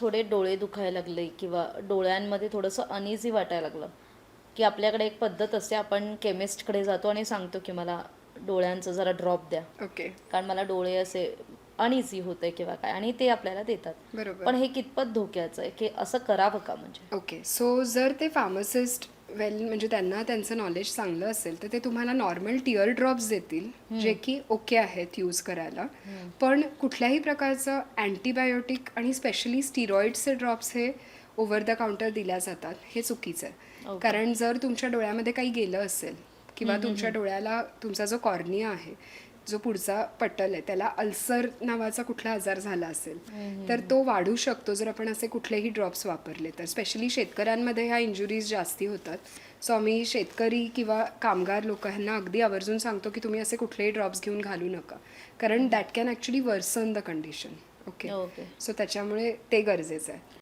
थोडे डोळे दुखायला लागले किंवा डोळ्यांमध्ये थोडंसं अनइझी वाटायला लागलं. की आपल्याकडे एक पद्धत असते आपण केमिस्टकडे जातो आणि सांगतो की मला डोळ्यांचं जरा ड्रॉप द्या. ओके कारण मला डोळे असे अनइझी होते किंवा काय आणि ते आपल्याला देतात. बरोबर. पण हे कितपत धोक्याचं आहे की असं करावं का म्हणजे? ओके सो जर ते फार्मासिस्ट वेल म्हणजे त्यांना त्यांचं नॉलेज चांगलं असेल तर ते तुम्हाला नॉर्मल टिअर ड्रॉप्स देतील जे की ओके आहेत यूज करायला. पण कुठल्याही प्रकारचं अँटीबायोटिक आणि स्पेशली स्टिरॉइडचे ड्रॉप्स हे ओव्हर द काउंटर दिल्या जातात हे चुकीचं आहे. कारण जर तुमच्या डोळ्यामध्ये काही गेलं असेल किंवा तुमच्या डोळ्याला तुमचा जो कॉर्निया आहे जो पुढचा पट्टल आहे त्याला अल्सर नावाचा कुठला आजार झाला असेल तर तो वाढू शकतो जर आपण असे कुठलेही ड्रॉप्स वापरले तर. स्पेशली शेतकऱ्यांमध्ये ह्या इंजुरीज जास्ती होतात. सो आम्ही शेतकरी किंवा कामगार लोक ह्यांना अगदी आवर्जून सांगतो की तुम्ही असे कुठलेही ड्रॉप्स घेऊन घालू नका. कारण that can actually worsen the condition okay so त्याच्यामुळे ते गरजेचं आहे.